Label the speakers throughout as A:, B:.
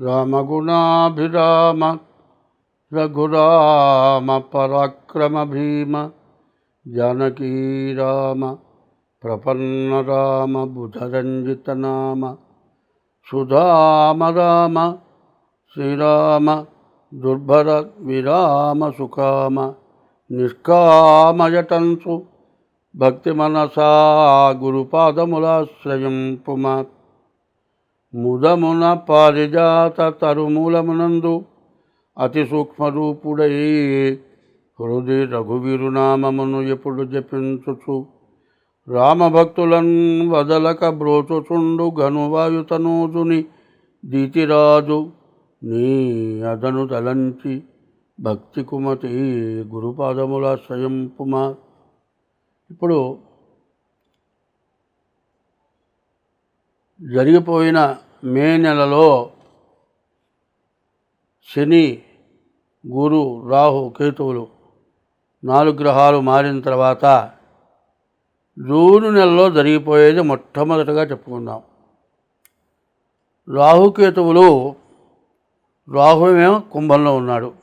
A: रामगुणाभिराम रघुराम पराक्रमभीम जानकी राम प्रपन्नराम बुधरञ्जितनाम सुधाम राम श्रीराम दुर्भरविराम सुकाम निष्कामयटन्सु भक्तिमनसा गुरुपादमुलाश्रयं पुमात्। ముదమున పారిజాత తరుమూలమునందు అతి సూక్ష్మరూపుడై హృది రఘువీరునామమును ఎప్పుడు జపించుచు రామభక్తులన్ వదలక బ్రోచుచుండు ఘనువాయుతనూజుని దీతిరాజు నీ అదను తలంచి భక్తి కుమతి గురుపాదముల స్వయంపుమా. ఇప్పుడు జరిగిపోయిన మే నెలలో శని గురు రాహు కేతువులు నాలుగు గ్రహాలు మారిన తర్వాత జూను నెలలో జరిగిపోయేది మొట్టమొదటగా చెప్పుకుందాం. రాహుకేతువులు రాహువేమో కుంభంలో ఉన్నాడు.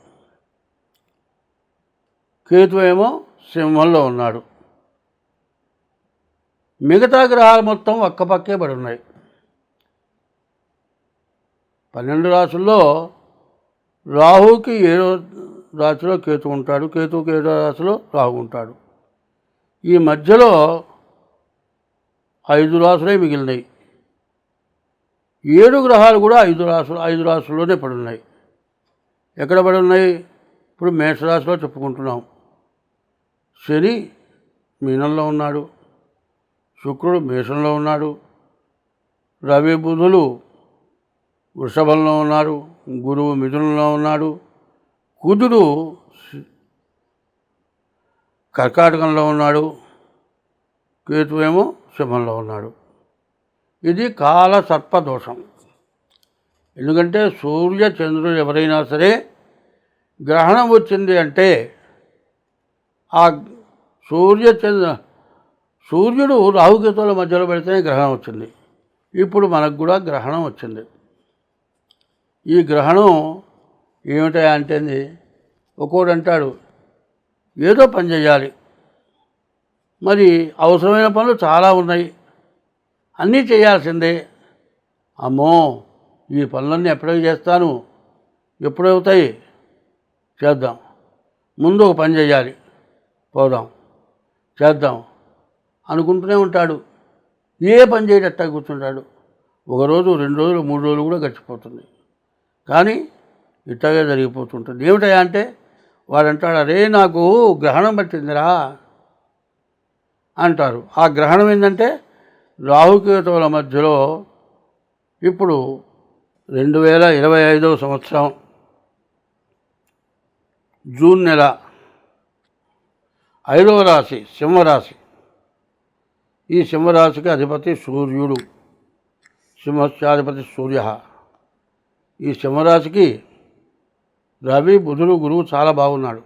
A: కేతువేమో సింహంలో ఉన్నాడు. మిగతా గ్రహాలు మొత్తం ఒక్కపక్కే పడి ఉన్నాయి. పన్నెండు రాసుల్లో రాహుకి ఏడో రాశిలో కేతు ఉంటాడు? కేతువుకి ఏడో రాశిలో రాహు ఉంటాడు? ఈ మధ్యలో ఐదు రాసులే మిగిలినాయి. ఏడు గ్రహాలు కూడా ఐదు రాసులు ఐదు రాసుల్లోనే పడి ఉన్నాయి ఎక్కడ పడున్నాయి? ఇప్పుడు మేషరాశిలో చెప్పుకుంటున్నాం. శని మీనంలో ఉన్నాడు. శుక్రుడు మేషంలో ఉన్నాడు. రవి బుధులు వృషభంలో ఉన్నారు గురువు మిథునంలో ఉన్నాడు. కుజుడు కర్కాటకంలో ఉన్నాడు కేతు ఏమో సింహంలో ఉన్నాడు. ఇది కాల సర్పదోషం ఎందుకంటే సూర్య చంద్రుడు ఎవరైనా సరే గ్రహణం వచ్చింది అంటే ఆ సూర్య చంద్ర సూర్యుడు రాహుకేతువుల మధ్యలో పెడితేనే గ్రహణం వచ్చింది. ఇప్పుడు మనకు కూడా గ్రహణం వచ్చింది. ఈ గ్రహణం ఏమిటా అంటే ఒక్కోడు అంటాడు ఏదో పని చేయాలి మరి అవసరమైన పనులు చాలా ఉన్నాయి. అన్నీ చేయాల్సిందే అమ్మో ఈ పనులన్నీ ఎప్పుడో చేస్తాను? ఎప్పుడవుతాయి? చేద్దాం. ముందు ఒక పని చేయాలి పోదాం. చేద్దాం. అనుకుంటూనే ఉంటాడు. ఏ పని చేయటట్టా కూర్చుంటాడు. ఒక రోజు రెండు రోజులు మూడు రోజులు కూడా గడిచిపోతుంది. కానీ ఇట్లాగే జరిగిపోతుంటుంది. ఏమిటయా అంటే వాడు అంటాడు అరే నాకు గ్రహణం పట్టిందిరా అంటారు. ఆ గ్రహణం ఏంటంటే రాహుకేతువుల మధ్యలో ఇప్పుడు రెండు వేల ఇరవై ఐదవ సంవత్సరం జూన్ నెల ఐదవ రాశి సింహరాశి. ఈ సింహరాశికి అధిపతి సూర్యుడు సింహస్యాధిపతి సూర్య. ఈ సింహరాశికి రవి బుధుడు గురువు చాలా బాగున్నాడు.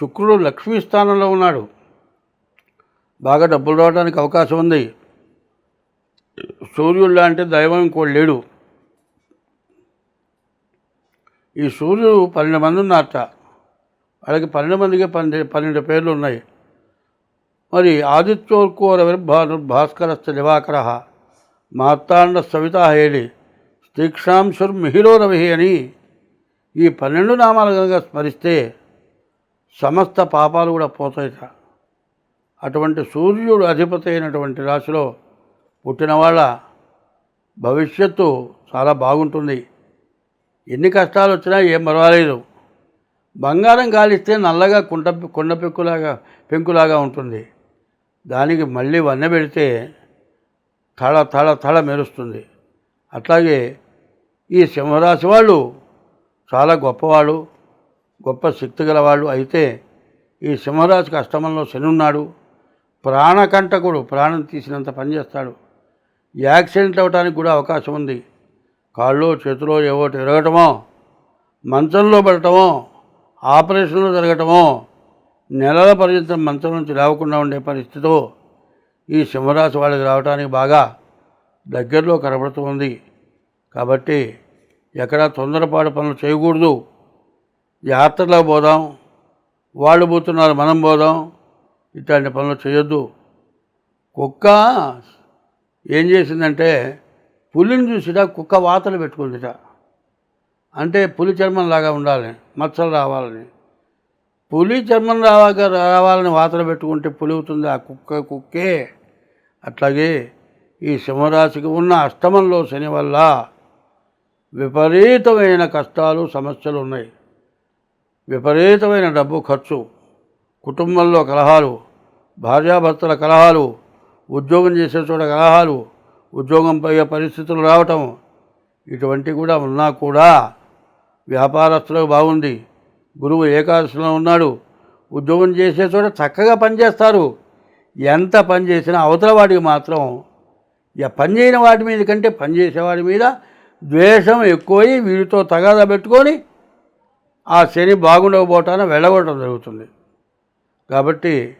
A: శుక్రుడు లక్ష్మీ స్థానంలో ఉన్నాడు. బాగా డబ్బులు రావడానికి అవకాశం ఉంది. సూర్యుడు లాంటి దైవం ఇంకోటి లేడు. ఈ సూర్యుడు పన్నెండు మంది ఉన్నారట. వాళ్ళకి పన్నెండు మందికి పన్నెండు పన్నెండు పేర్లు ఉన్నాయి. మరి ఆదిత్యోర్కోర భాను భాస్కరస్థ దివాకర మార్తాండ సవిత హేళి తీక్షాంశుర్ మిహిరో రవి అని ఈ పన్నెండు నామాలు కనుక స్మరిస్తే సమస్త పాపాలు కూడా పోతాయిట. అటువంటి సూర్యుడు అధిపతి అయినటువంటి రాశిలో పుట్టిన వాళ్ళ భవిష్యత్తు చాలా బాగుంటుంది. ఎన్ని కష్టాలు వచ్చినా ఏం పర్వాలేదు. బంగారం గాలిస్తే నల్లగా కుంట కొండ పెంకులాగా పెంకులాగా ఉంటుంది. దానికి మళ్ళీ వన్నె పెడితే తళ తళ తళ మెరుస్తుంది. అట్లాగే ఈ సింహరాశి వాళ్ళు చాలా గొప్పవాళ్ళు గొప్ప శక్తి గలవాళ్ళు. అయితే ఈ సింహరాశికి అష్టమంలో శని ఉన్నాడు. ప్రాణకంటకుడు ప్రాణం తీసినంత పని చేస్తాడు. యాక్సిడెంట్ అవ్వడానికి కూడా అవకాశం ఉంది. కాళ్ళు చేతిలో ఏవో తిరగటమో మంచంలో పడటమో ఆపరేషన్లు జరగటమో నెలల పర్యంతం మంచం నుంచి లేవకుండా ఉండే పరిస్థితితో ఈ సింహరాశి వాళ్ళకి రావడానికి బాగా దగ్గరలో కనబడుతుంది కాబట్టి ఎక్కడా తొందరపాటు పనులు చేయకూడదు. యాత్రలో పోదాం. వాళ్ళు పోతున్నారు మనం పోదాం. ఇట్లాంటి పనులు చేయొద్దు. కుక్క ఏం చేసిందంటే పులిని చూసిట కుక్క వాతలు పెట్టుకుందిట. అంటే పులి చర్మం లాగా ఉండాలి మచ్చలు రావాలని. పులి చర్మం రావాక రావాలని వాతలు పెట్టుకుంటే పులి అవుతుంది ఆ కుక్క కుక్కే. అట్లాగే ఈ సింహరాశికి ఉన్న అష్టమంలో శని వల్ల విపరీతమైన కష్టాలు సమస్యలు ఉన్నాయి. విపరీతమైన డబ్బు ఖర్చు కుటుంబంలో కలహాలు భార్యాభర్తల కలహాలు ఉద్యోగం చేసే చోట కలహాలు ఉద్యోగం పోయే పరిస్థితులు రావటం ఇటువంటి కూడా ఉన్నా కూడా వ్యాపారస్తులకు బాగుంది. గురువు ఏకాదశిలో ఉన్నాడు. ఉద్యోగం చేసే చోట చక్కగా పనిచేస్తారు ఎంత పని చేసినా అవతల వాడికి మాత్రం పని చేయని వాటి మీద కంటే పని చేసేవాడి మీద ద్వేషం ఎక్కువై వీడితో తగాదా పెట్టుకొని ఆ శని బాగుండకపోవటాన వెళ్ళగొట్టడం జరుగుతుంది. కాబట్టి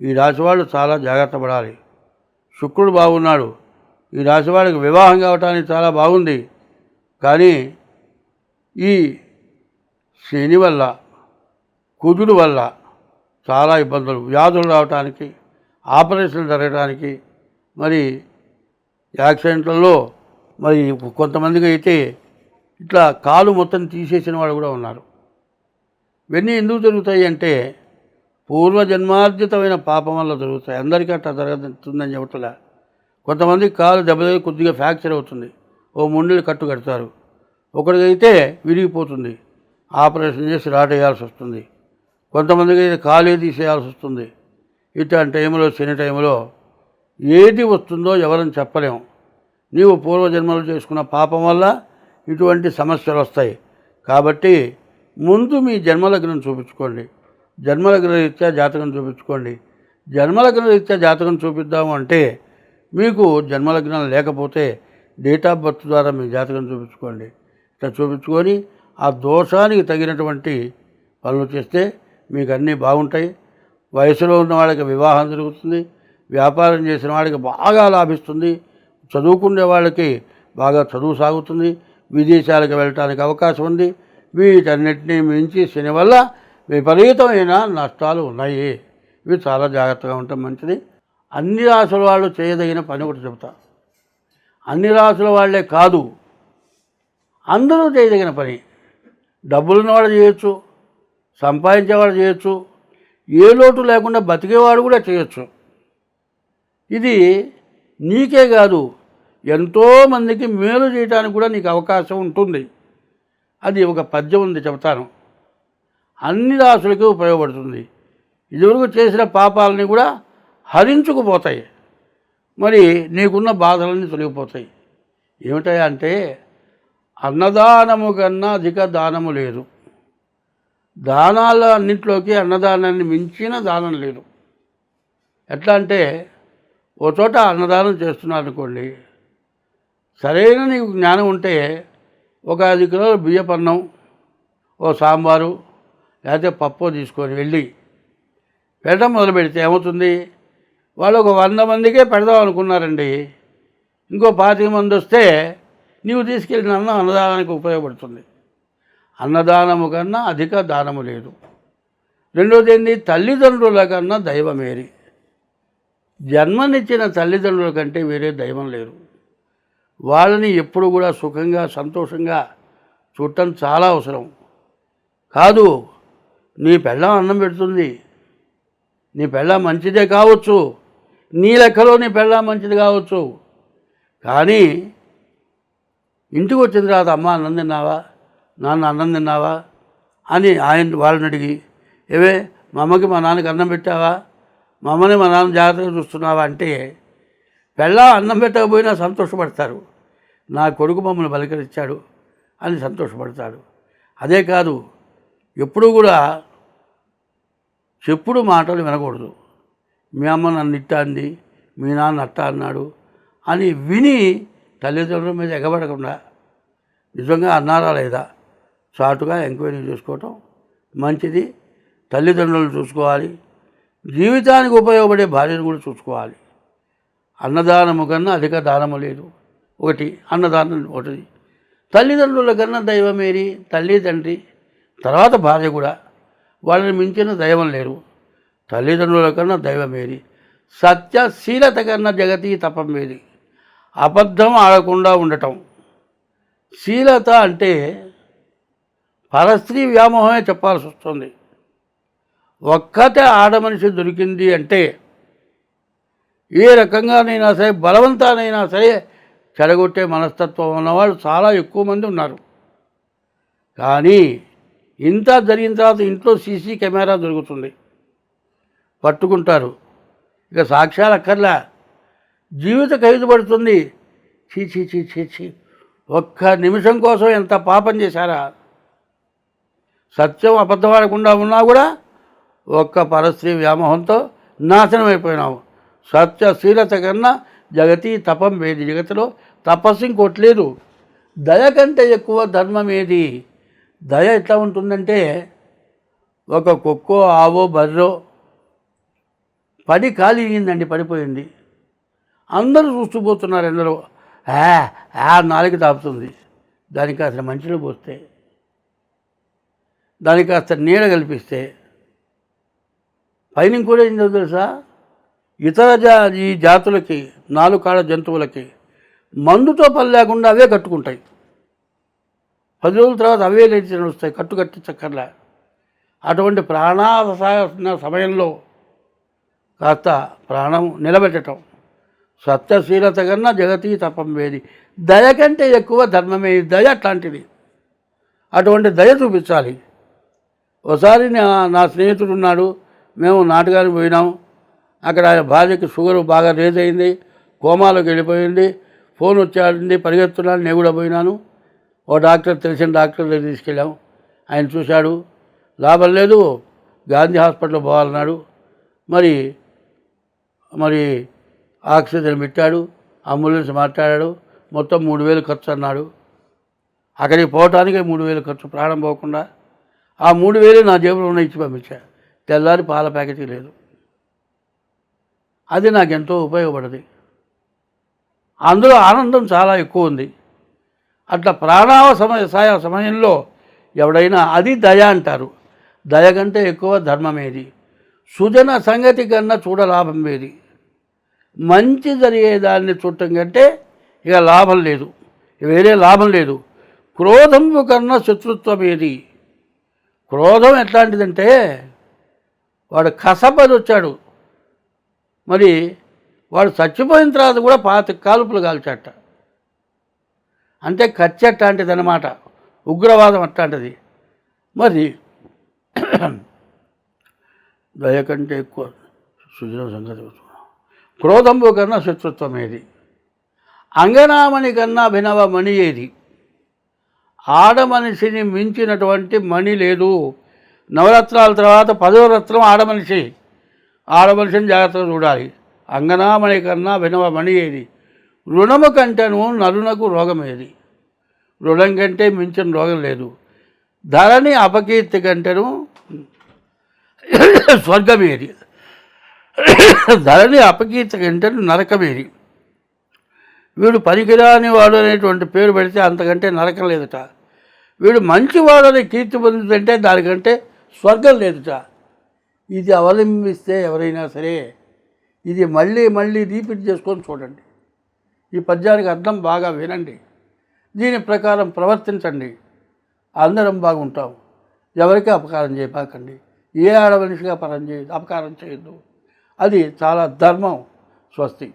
A: ఈ రాశి వాళ్ళు చాలా జాగ్రత్త పడాలి. శుక్రుడు బాగున్నాడు. ఈ రాశి వాళ్ళకి వివాహం కావటానికి చాలా బాగుంది. కానీ ఈ శని వల్ల కుజుడు వల్ల చాలా ఇబ్బందులు. వ్యాధులు రావటానికి ఆపరేషన్లు జరగడానికి మరి యాక్సిడెంట్లలో మరి కొంతమందికి అయితే ఇట్లా కాలు మొత్తం తీసేసిన వాళ్ళు కూడా ఉన్నారు. ఇవన్నీ ఎందుకు జరుగుతాయి అంటే పూర్వజన్మార్జితమైన పాపం వల్ల జరుగుతాయి. అందరికీ అట్లా జరుగుతుందని చెప్పట్లే కొంతమంది కాలు దెబ్బతగిలి కొద్దిగా ఫ్రాక్చర్ అవుతుంది. ఓ ముండలు కట్టు కడతారు. ఒకరికైతే విరిగిపోతుంది. ఆపరేషన్ చేసి రాటేయాల్సి వస్తుంది. కొంతమందికి అయితే కాలే తీసేయాల్సి వస్తుంది. ఇట్లాంటి టైంలో శని టైంలో ఏది వస్తుందో ఎవరని చెప్పలేము నీవు పూర్వజన్మలు చేసుకున్న పాపం వల్ల ఇటువంటి సమస్యలు వస్తాయి. కాబట్టి ముందు మీ జన్మలగ్నం చూపించుకోండి. జన్మలగ్న రీత్యా జాతకం చూపించుకోండి. జన్మలగ్న రీత్యా జాతకం చూపిద్దాము అంటే మీకు జన్మలగ్నం లేకపోతే డేట్ ఆఫ్ బర్త్ ద్వారా మీ జాతకం చూపించుకోండి. ఇట్లా చూపించుకొని ఆ దోషానికి తగినటువంటి పనులు చేస్తే మీకు అన్నీ బాగుంటాయి. వయసులో ఉన్న వాళ్ళకి వివాహం జరుగుతుంది. వ్యాపారం చేసిన వాడికి బాగా లాభిస్తుంది. చదువుకునే వాళ్ళకి బాగా చదువు సాగుతుంది విదేశాలకు వెళ్ళటానికి అవకాశం ఉంది. వీటన్నిటినీ మించి శని వల్ల విపరీతమైన నష్టాలు ఉన్నాయి. ఇవి చాలా జాగ్రత్తగా ఉండటం మంచిది. అన్ని రాసుల వాళ్ళు చేయదగిన పని ఒకటి చెబుతా. అన్ని రాసుల వాళ్ళే కాదు అందరూ చేయదగిన పని. డబ్బులున్నవాడు చేయొచ్చు సంపాదించేవాడు చేయొచ్చు ఏ లోటు లేకుండా బతికేవాడు కూడా చేయొచ్చు. ఇది నీకే కాదు ఎంతోమందికి మేలు చేయడానికి కూడా నీకు అవకాశం ఉంటుంది. అది ఒక పద్యం ఉంది చెబుతాను. అన్ని రాసులకి ఉపయోగపడుతుంది. ఇదివరకు చేసిన పాపాలని కూడా హరించుకుపోతాయి. మరి నీకున్న బాధలన్నీ తొలగిపోతాయి. ఏమిటాయి అంటే అన్నదానము కన్నా అధిక దానము లేదు. దానాల అన్నింటిలోకి అన్నదానాన్ని మించిన దానం లేదు. ఎట్లా అంటే ఓ చోట అన్నదానం చేస్తున్నారు అనుకోండి సరైన నీకు జ్ఞానం ఉంటే ఒక ఐదు కిలోల బియ్యపన్నం ఓ సాంబారు లేకపోతే పప్పు తీసుకొని వెళ్ళి పెట్టడం మొదలు పెడితే ఏమవుతుంది? వాళ్ళు ఒక వంద మందికే పెడదాం అనుకున్నారండి. ఇంకో పాతిక మంది వస్తే నీవు తీసుకెళ్ళిన అన్నం అన్నదానానికి ఉపయోగపడుతుంది. అన్నదానము కన్నా అధిక దానము లేదు. రెండోది ఏంటి తల్లిదండ్రుల కన్నా దైవమేరి. జన్మనిచ్చిన తల్లిదండ్రుల కంటే వేరే దైవం లేరు. వాళ్ళని ఎప్పుడు కూడా సుఖంగా సంతోషంగా చూడటం చాలా అవసరం. కాదు నీ పెళ్ళం అన్నం పెడుతుంది. నీ పెళ్ళం మంచిదే కావచ్చు. నీ లెక్కలో నీ పెళ్ళం మంచిది కావచ్చు. కానీ ఇంటికి వచ్చిన తర్వాత అమ్మ అన్నం తిన్నావా? నాన్న అన్నం తిన్నావా? అని ఆయన వాళ్ళని అడిగి ఏవే మా అమ్మకి మా నాన్నకి అన్నం పెట్టావా? మా అమ్మని మా నాన్న జాగ్రత్తగా చూస్తున్నావా? అంటే పెళ్ళా అన్నం పెట్టకపోయినా సంతోషపడతారు. నా కొడుకు మమ్మల్ని బలకరించాడు అని సంతోషపడతాడు. అదే కాదు ఎప్పుడు కూడా చెప్పుడు మాటలు వినకూడదు. మీ అమ్మ నన్ను ఇట్టా అంది మీ నాన్న అట్ట అన్నాడు అని విని తల్లిదండ్రుల మీద ఎగబడకుండా నిజంగా అన్నారా లేదా? చాటుగా ఎంక్వైరీ చేసుకోవటం మంచిది. తల్లిదండ్రులను చూసుకోవాలి. జీవితానికి ఉపయోగపడే భార్యను కూడా చూసుకోవాలి. అన్నదానము కన్నా అధిక దానము లేదు. ఒకటి అన్నదానం ఒకటి. తల్లిదండ్రుల కన్నా దైవమేరి తల్లి తండ్రి తర్వాత భార్య కూడా వాళ్ళని మించిన దైవం లేరు. తల్లిదండ్రుల కన్నా దైవమేరి. సత్యశీలత కన్నా జగతి తపం మేరి అబద్ధం ఆడకుండా ఉండటం. శీలత అంటే పరస్త్రీ వ్యామోహమే చెప్పాల్సి వస్తుంది. ఒక్కతే ఆడమనిషి దొరికింది అంటే ఏ రకంగానైనా సరే బలవంతానైనా సరే చెడగొట్టే మనస్తత్వం ఉన్నవాళ్ళు చాలా ఎక్కువ మంది ఉన్నారు. కానీ ఇంత జరిగిన తర్వాత ఇంట్లో సీసీ కెమెరా దొరుకుతుంది. పట్టుకుంటారు. ఇక సాక్ష్యాలు అక్కర్లా. జీవిత ఖైదు పడుతుంది చీ చీ చీ చీ చీ ఒక్క నిమిషం కోసం ఎంత పాపం చేశారా? సత్యం అబద్ధపడకుండా ఉన్నా కూడా ఒక్క పరస్త్రీ వ్యామోహంతో నాశనం అయిపోయినావు. సత్యశీలత కన్నా జగతి తపం ఏది జగతిలో తపస్సు ఇంకోటి లేదు. దయ కంటే ఎక్కువ ధర్మం ఏది? దయ ఎట్లా ఉంటుందంటే ఒక కుక్కో ఆవో బర్రో పడి ఖాళీ అయ్యిందండి పడిపోయింది. అందరూ చూస్తుపోతున్నారు ఎందరో. ఆ ఆ నాలుగు తాపుతుంది. దానికి కాస్త మంచిలో పోస్తే దానికి కాస్త నీడ కల్పిస్తే పైన కూడా ఏం తెలుసా? ఇతర జా ఈ జాతులకి నాలుకాడ జంతువులకి మందుతో పని లేకుండా అవే కట్టుకుంటాయి. పది రోజుల తర్వాత అవే లేచి వస్తాయి కట్టు కట్టించక్కర్లే. అటువంటి ప్రాణావసాన సమయంలో కాస్త ప్రాణం నిలబెట్టడం సత్యశీలత కన్నా జగతి తపం వేది. దయ కంటే ఎక్కువ ధర్మమే దయ అట్లాంటిది. అటువంటి దయ చూపించాలి. ఒకసారి నా నా స్నేహితుడు ఉన్నాడు. మేము నాటకానికి పోయినాం. అక్కడ ఆయన భార్యకి షుగర్ బాగా రేజ్ అయింది కోమాలోకి వెళ్ళిపోయింది ఫోన్ వచ్చాడండి పరిగెత్తున్నాను నేను కూడా పోయినాను. ఓ డాక్టర్ తెలిసిన డాక్టర్ దగ్గర తీసుకెళ్ళాం. ఆయన చూశాడు లాభం లేదు గాంధీ హాస్పిటల్ పోవాలన్నాడు. మరి మరి ఆక్సిజన్ పెట్టాడు అంబులెన్స్ మాట్లాడాడు మొత్తం మూడు వేలు ఖర్చు అన్నాడు. అక్కడికి పోవటానికి మూడు వేలు ఖర్చు ప్రాణం పోకుండా. ఆ మూడు వేలు నా జేబులో ఉన్న ఇచ్చి పంపించా. తెల్లారి పాల ప్యాకెట్ లేదు. అది నాకు ఎంతో ఉపయోగపడది. అందులో ఆనందం చాలా ఎక్కువ ఉంది అట్లా ప్రాణావ సమయ సాయ సమయంలో ఎవడైనా అది దయ అంటారు. దయ కంటే ఎక్కువ ధర్మమేది. సుజన సంగతి కన్నా చూడ లాభం ఏది మంచి జరిగేదాన్ని చూడటం కంటే ఇక లాభం లేదు. వేరే లాభం లేదు. క్రోధం కన్నా శత్రుత్వం ఏది క్రోధం ఎట్లాంటిదంటే వాడు కసపది వచ్చాడు మరి వాడు చచ్చిపోయిన తర్వాత కూడా పాత కాలుపులు కాల్చట అంటే కత్తి అట్లాంటిది అనమాట ఉగ్రవాదం అట్లాంటిది మరి దయ కంటే ఎక్కువ సుజన సంగతి క్రోధంబు కన్నా శత్రుత్వం ఏది? అంగనామణి కన్నా అభినవ మణి ఏది? ఆడమనిషిని మించినటువంటి మణి లేదు. నవరత్నాల తర్వాత పదో రత్నం ఆడమనిషి ఆడవలసిన జాగ్రత్తగా చూడాలి. అంగనామణి కన్నా వినవమణి ఏది? రుణము కంటేను నరునకు రోగం ఏది? రుణం కంటే మించిన రోగం లేదు. ధరని అపకీర్తి కంటేను స్వర్గమేది ధరని అపకీర్తి కంటేను నరకమేది వీడు పనికిరాని వాడు అనేటువంటి పేరు పెడితే అంతకంటే నరకం లేదుట. వీడు మంచివాడని కీర్తి పొందుతుంటే దానికంటే స్వర్గం లేదుట. ఇది అవలంబిస్తే ఎవరైనా సరే ఇది మళ్ళీ మళ్ళీ రీపీట్ చేసుకొని చూడండి. ఈ పద్యానికి అర్థం బాగా వినండి. దీని ప్రకారం ప్రవర్తించండి. అందరం బాగుంటాం. ఎవరికి అపకారం చేయబాకండి. ఏ ఆడమనిషిగా పరం చేయ అపకారం చేయొద్దు. అది చాలా ధర్మం స్వస్తి.